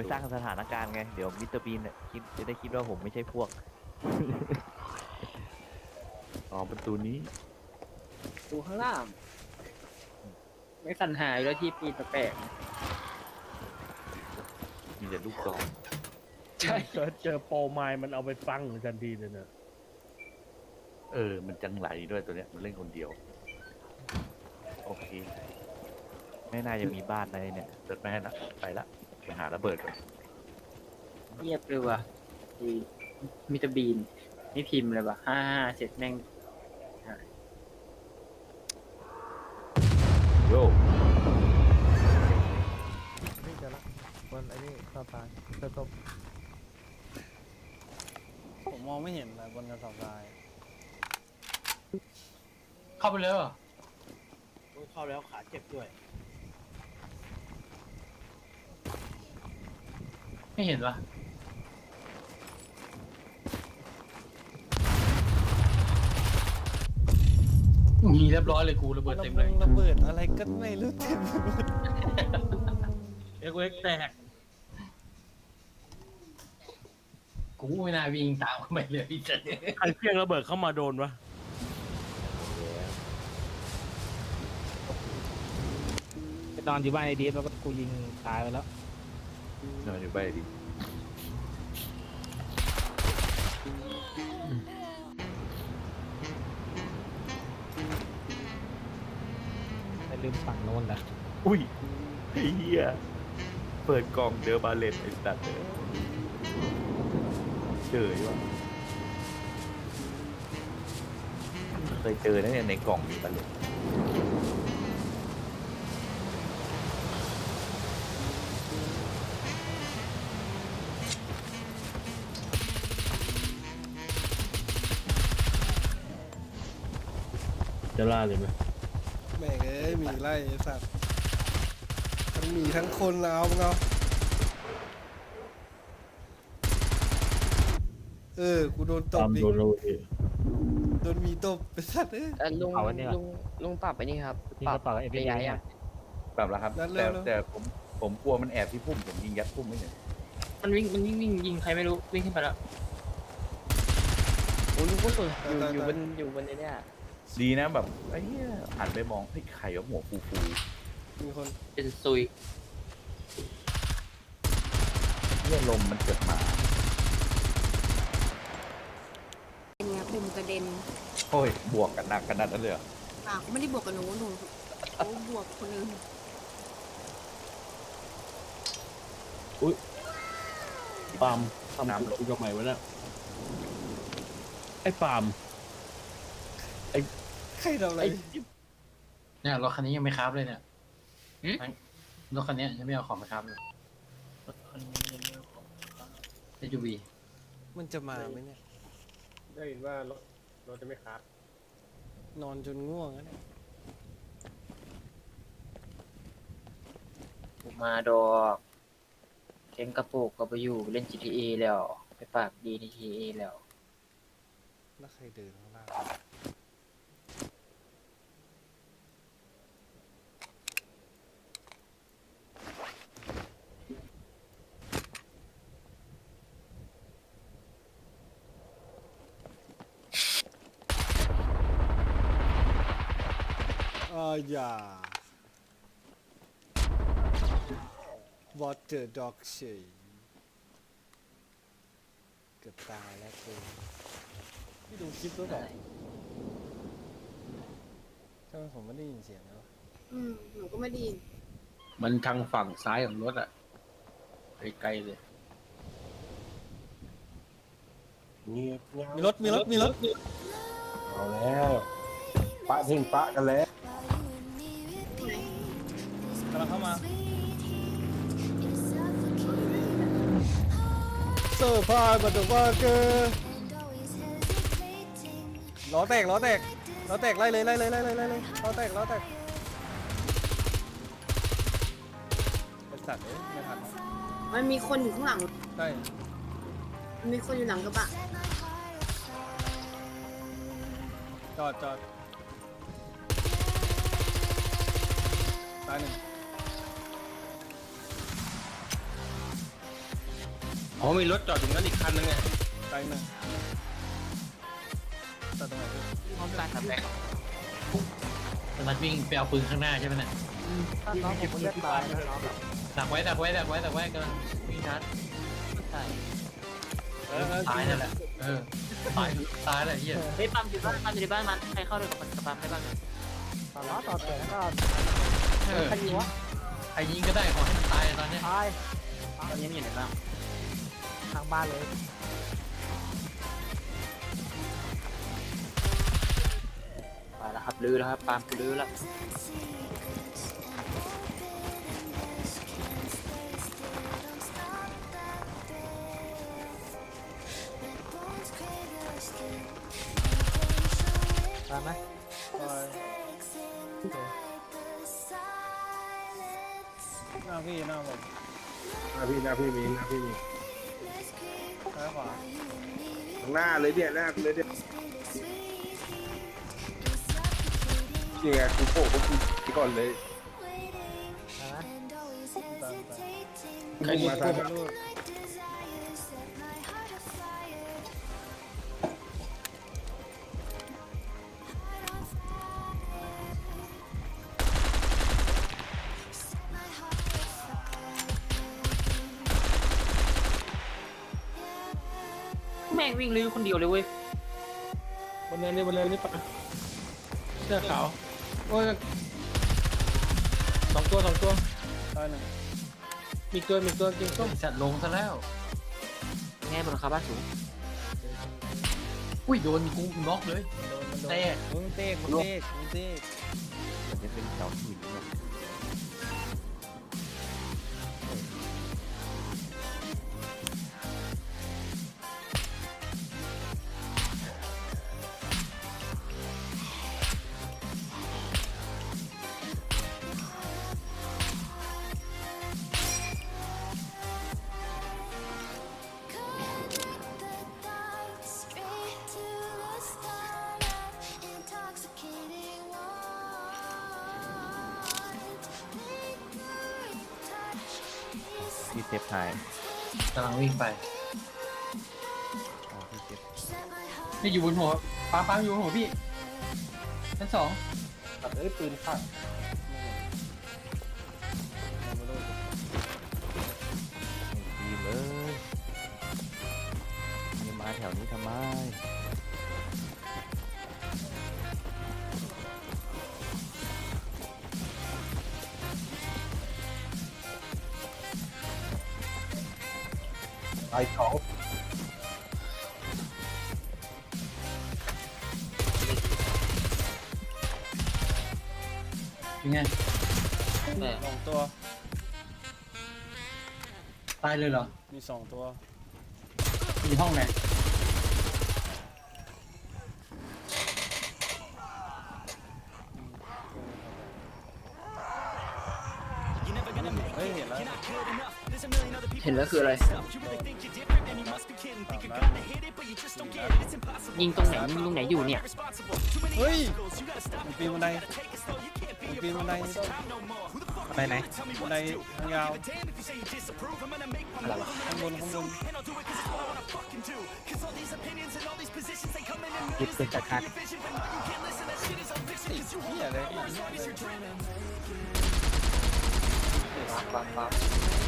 ไปสร้างสถานการณ์ไง เดี๋ยวมิสเตอร์บีนเนี่ยคิดจะได้คิดว่าผมไม่ใช่พวก อ๋อประตูนี้ดูข้างล่าง ไม่สันหายแล้วที่ปีนแปลกมีแต่ลูกซองๆใช่ เจอเจอโปรไมล์มันเอาไปฟังทันทีเลยนะเออ มันจังไหลด้วยตัวเนี้ยมันเล่นคนเดียว โอเคไม่น่าจะมีบ้านในเนี่ยเดินไปให้ละไปละ ไปหาระเบิดก่อนเงียบเลยว่ะมีมิตรบีน ไม่พิมพ์เลยว่ะห้าห้าเสร็จแม่งโยนี่เจอละบนไอ้นี่ต่อตายเจอศพผมมองไม่เห็นเลยบนกระสอบทรายเข้าไปเลยเหรอเข้าแล้วขาเจ็บด้วย ไม่เห็นวะมีเรียบร้อยเลยกูระเบิดเต็มเลยระเบิดอะไรก็ไม่รู้เต็มไปหมดเอ็กเอ็กแตก กูไม่น่าวิ่งตามเข้าไปเลยพี่เจ๊ใครเพี้ยงระเบิดเข้ามาโดนวะไปนอนอยู่บ้านไอ้ดีฟแล้วก็กูยิงตายไปแล้ว นอนอยู่ใบดิแต่ลืมฝั่งโน้นละอุ้ยไอ้เหี้ยเปิดกล่องเจอบาเลตไอ้สัตว์เลยเจออยู่วะเคยเจอนะเนี่ยในกล่องมีบาเลต จะล่าเลยไหมแม่งเอ้ยหมีไล่ไอ้สัตว์ทั้งหมีทั้งคนแล้วเอาเงาเออ กูโดนตบตามอีกโดนเราดิโดนหมีตบไอ้สัตว์เอ้ย เอ่อลุงเอาอันนี้ก่อน ลุงลุงปรับไปนี่ครับยิงกระเป๋าเอฟระบียะไยังปรับแล้วครับ นั่นเร็แต่วเร็วแต่ผมผมกลัวมันแอบที่พุ่มผมยิงยัดพุ่มไม่เห็นมันวิ่งมันวิ่งวิ่งยิงใครไม่รู้วิ่งขึ้นไปแล้วโอ้ลุงก็สุดอยู่อยู่บนอยู่บนไอ้เนี่ย ดีนะแบบไอ้เหี้ยหันไปมองเฮ้ยใครวะหัวฟูฟูมีคนเป็นซุยๆเนี่ยลมมันเกิดมาเนี่ยปุ่มกระเด็นโอ้ย บวกกันหนักขนาดนั้นเลยเหรออ่าเขาไม่ได้บวกกับหนูหนูเขาบวกคนอื่นปาล์มทำกูกูกับใหม่วะเนี่ยไอ้ปาล์ม ใครทำอะไรไอ้เนี่ยรถคันนี้ยังไม่คราบเลยเนี่ยรถคันนี้ยังไม่เอาของไปคราบเลยเอจูบีมันจะมาไหมเนี่ย ได้ยินว่ารถรถจะไม่ครับนอนจนง่วงแล้วเนี่ยผมมาดอกเก่งกระปุกก็ไปอยู่เล่น GTA แล้ว ไปปากดีใน GTA แล้ว แล้วใครเดินข้างล่าง อ่าอย่า Water Dog เฉยเกือบตายแล้วกูพี่ดูคลิปด้วยเหรอทำไมผมไม่ได้ยินเสียงเลยวะอืมหนูก็ไม่ไดีมันทางฝั่งซ้ายของรถอะไกลๆเลยเงียบเงียบมีรถมีรถมีรถเอาแล้วปะทิ้งปะกันแล้วกำ ลังเข้ามาเซอร์ไพรส์บัตเตอร์ว่าเกอร์ล้อแตกล้อแตกล้อแตกไล่เลยไล่เลยไล่เลยไล่เลยล้อแตกล้อแตกเป็นสัตว์เอ้ยไม่ทันแล้วมันมีคนอยู่ข้างหลังใช่มันมีคนอยู่หลังกระบะจอดจอดตายหนึ่ง อ๋อมีรถจอดตรงนั้นอีกคันนึงไงไกลหน่อยตัดตรงไหนพี่พร้อมกันครับแบงค์สนัดวิ่งไปเอาปืนข้างหน้าใช่ไหมเนี่ยถ้าน้องผมมันจะตายนะน้องดักไว้ดักไว้ดักไว้ดักไว้กำลังวิ่งชาร์จใช่เออเออตายนั่นแหละเออตายตายแหละเฮียเฮ้ยปั๊มอยู่บ้านปั๊มอยู่ในบ้านมันใครเข้าด้วยกับมันกับปั๊มได้บ้างเนี่ยตอนล้อต่อแขนก็เออใครยิงวะใครยิงก็ได้ขอให้มันตายตอนเนี้ยตายตอนนี้มันอยู่ในบ้าน ทางบ้านเลยไปแล้วครับลื้อแล้วครับปั๊มลื้อแล้วตายไหมไปหน้าพี่หน้าผมหน้าพี่หน้าพี่มีหน้าพี่มี ซ้ายขวาข้างหน้าเลยเนี่ยหน้าพี่เลยเนี่ยนี่ไงกูโผล่ก็กูที่ก่อนเลยตายไหมตามตามใครมาทางลูก ตัวมีตัวกินส้มไอ้สัตว์ลงซะแล้วแง่บนคาบ้านสูง อุ้ยโดนกูน็อกเลยโดนมันโดนแต่มึงเตกมึงเตกมึงเตกเหมือนจะเป็นเสาหินแบบ เซฟไทยกำลังวิ่งไปอ๋อพี่เซฟนี่อยู่บนหัวปาปาอยู่บนหัวพี่ชั้นสองตัดเอ้ยปืนขาดไม่รู้ไอ้ทีมเอ้ยมึงมาแถวนี้ทำไม ตายสองยังไงแม่สองตัว ตายเลยเหรอ มีสองตัว มีห้องไหน ห็นแล้วคืออะไรสามนัดยิงตรงไหนยิงตรงไหนอยู่เนี่ย เฮ้ยมันปีนบันไดมันปีนบันไดนี่ต้องไปไหนบันไดทางยาวข้างบนข้างบนหยิบปืนจากคันเฮียเลยปั๊มปั๊มท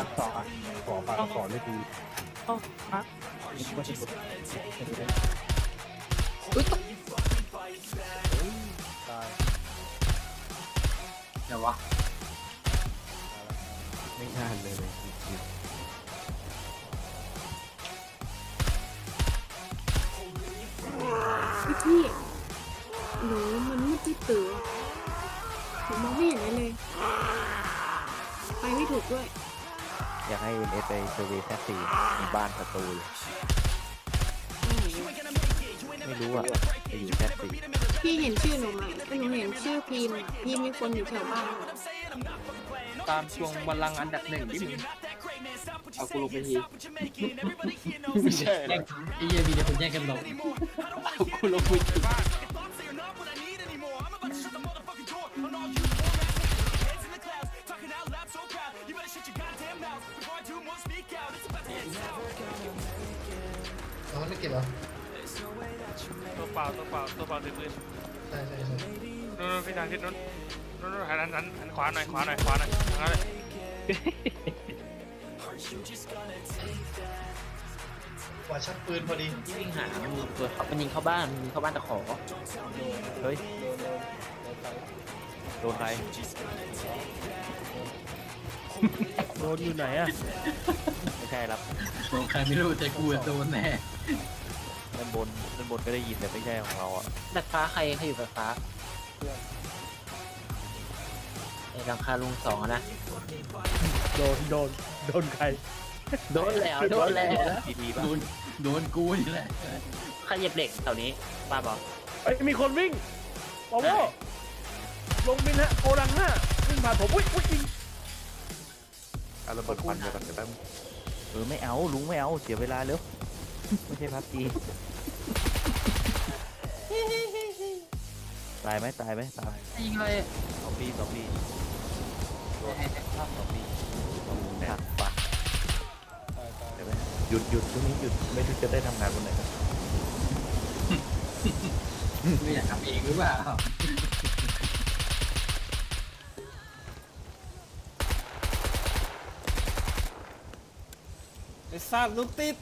ชั้นสองอะขอปากขอไม่ดีอ้าฮะอุ้ยตกตายเดี๋ยววะไม่น่าเลยเลยจริงพี่หนูมันมืดที่ตื่นผมมองไม่เห็นอะไรเลย ไปไม่ถูกด้วย อยากให้เอไปเซอร์เวย์แท็กซี่มีบ้านศัตรูอยู่ไม่รู้อะไปอยู่แท็กซี่พี่เห็นชื่อหนูไหมแต่หนูเห็นชื่อพีมอะพีมมีคนอยู่แถวบ้านตามช่วงบัลลังก์อันดับหนึ่งที่มึงเอากูลงไปทีไม่ใช่แย่งไอ้เหี้ยมีแต่คนแย่งกันลงเอากูลงไปที อ๋อไม่เก็บเหรอตัวเปล่าตัวเปล่าตัวเปล่าถือปืนใช่ใช่ใช่นู่นๆพี่ทางทิศนู้นนู่นๆหันหันหันหันขวาหน่อยขวาหน่อยขวาหน่อยทางนั้นเลยว่าชักปืนพอดีที่วิ่งหามันยิงตัวมันยิงเข้าบ้านมันยิงเข้าบ้านตะขอ เฮ้ย โดนโดนโดนไป โดนใครโดนอยู่ไหนอะไม่ใช่ครับโดนใครไม่รู้แต่กูอะโดนแน่ด้านบนด้านบนก็ได้ยินแต่ไม่ใช่ของเราอะดัดฟ้าใครใครอยู่ดัดฟ้าไอ้หลังคาลุงสองอะนะโดนโดนโดนใครโดนแล้วโดนแล้วทีทีป่ะโดนโดนกูนี่แหละใครเหยียบเหล็กแถวนี้ป้าบอกเอ้ยมีคนวิ่งบอโวลงบินฮะโกดังห้าวิ่งผ่านผมอุ้ยอุ้ยยิง เอาระเบิดควันไปก่อนเดี๋ยวแป๊บเออไม่เอาลุงไม่เอาเสียเวลาเร็วไม่ใช่พับจีตายไหมตายไหมตายยิงเลยสองปีสองปีสองปีหักปะตายตายเดี๋ยวไหมหยุดหยุดช่วงนี้หยุดไม่รู้จะได้ทำงานวันไหนครับ ไม่อยากทำเองหรือเปล่า สัตว์ลูกติด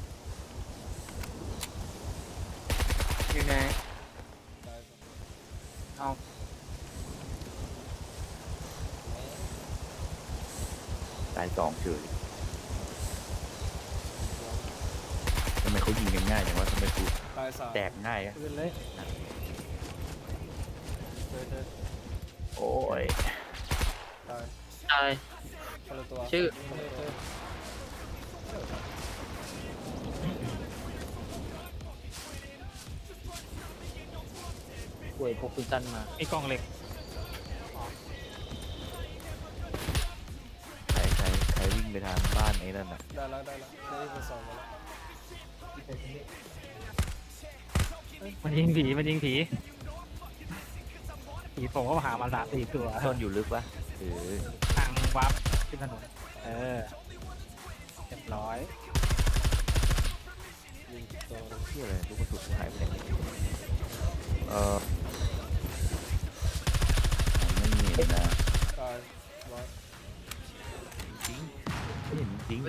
อยู่ไหนตายเอาตายสองเฉยทำไมเขายิงกันง่ายอย่างว่าทำไมกูตายสามแตกง่ายอะปืนเลยเจอเจอโอ้ยตายตายคนละตัวชื่อ เจอเจอ ป่วยพกปืนสั้นมาไอ้กล่องเหล็กใครใครใครวิ่งไปทางบ้านไอ้นั่นน่ะได้แล้วได้แล้วได้ยินสองมาแล้วมันยิงผีมันยิงผีผีผมก็หามาสามสี่ตัวซ่อนอยู่ลึกปะหรือทางวับขึ้นถนนเออเรียบร้อยยิงตัวหนึ่งที่อะไรลูกกระสุนหายไปไหน เออไม่เห็นนะตายร้อยจริงไม่เห็นจริง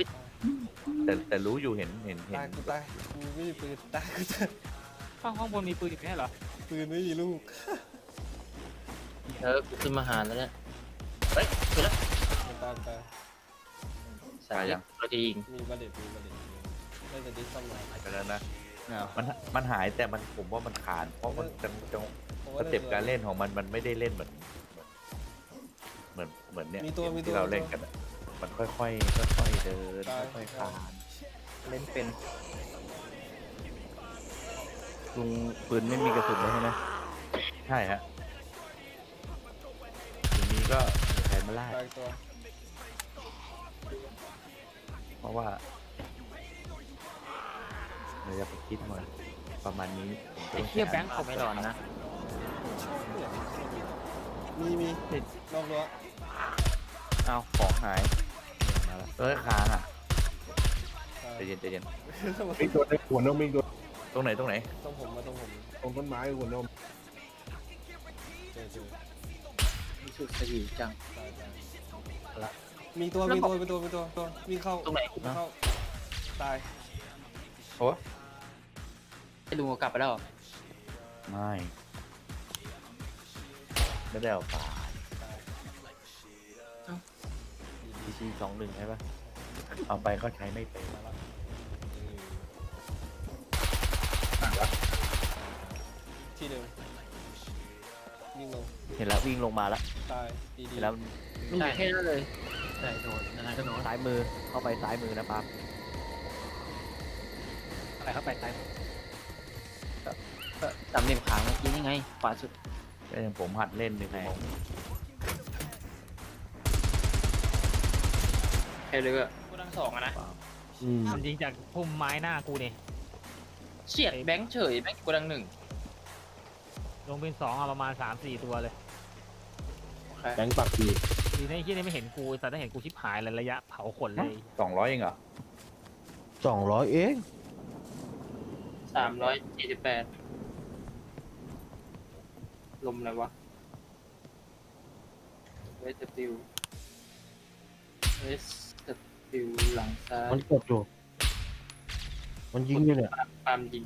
แต่แต่รู้อยู่เห็นเห็นเห็ตายนกูตายกูไม่มีปืนตายกูตายข้างห้องบนมีปืนอีกไหมเหรอปืนไม่มีลูกเออกูขึ้นมาหาแล้วเนี่ยเฮ้ยขึ้นแล้วมันตายมันตายสายเราจะยิงมีบัลเลตมีบัลเลตน่าจะดิสซัมมาไปแล้วนะ มันมันหายแต่มันผมว่ามันขาดเพราะมันจังจังผมสว่าเต็ปการเล่นของมันมันไม่ได้เล่นเหมือนเหมือนเหมือนเนี่ยมีตัวมีตัวที่เราเล่นกันอะมันค่อยๆค่อยๆเดินตายค่อยๆคลานเล่นเป็นลุงปืนไม่มีกระสุนเลยใช่ไหมใช่ฮะทีนี้ก็มีใครมาไล่ตายตัวเพราะว่า เราจะไปคิดมาประมาณนี้ผมก็ไอ้เทียแบงค์เขาไม่ร้อนนะ มีมีนอกรั้วอ้าวของหายมาละเอ้ยค้างอะตายใจเย็นใจเย็นมีตัวในหัวนมมีตัวตรงไหนตรงไหนต้องผมมาต้องผมตรงต้นไม้หัวนมเจอเจอมีสุดสยิวจังตายตายมีตัวมีตัวมีตัวมีตัวตัววิ่งเข้าตรงไหนวิ่งเข้าตายโอ้ ไอ้ลุงเอากลับไปแล้วเหรอไม่ไม่ได้เอาปลาทีซีสองหนึ่งใช่ปะเอาไปก็ใช้ไม่เป็นที่เดิมวิ่งลงเห็นแล้ววิ่งลงมาแล้วตายดีดีเห็นแล้วลุงอยู่แค่นั้นเลยใช่โดนอะไรก็โดนซ้ายมือเข้าไปซ้ายมือนะปั๊บอะไรเข้าไปตาย ก็จำเนียมขางเมื่อกี้นี่ไงขวาสุดก็ยังผมหัดเล่นนี่ผมมองแค่เลยอะกูดังสองอะนะเปล่าอืมมันยิงจากพุ่มไม้หน้ากูนี่เฉียดแบงค์เฉยแบงค์กูดังหนึ่งลงเป็นสองอะประมาณสามสี่ตัวเลยโอเคแบงค์ปากดีดีนะไอ้ที่นี่ไม่เห็นกูแต่ถ้าเห็นกูชิบหายเลยระยะเผาขนเลยสองร้อยเองเหรอสองร้อยเองสามร้อยสี่สิบแปด ลมอะไรวะเวสติวเวสติวหลังซ้ายมันกดอยู่ มันยิงอยู่เนี่ย ปาล์มยิง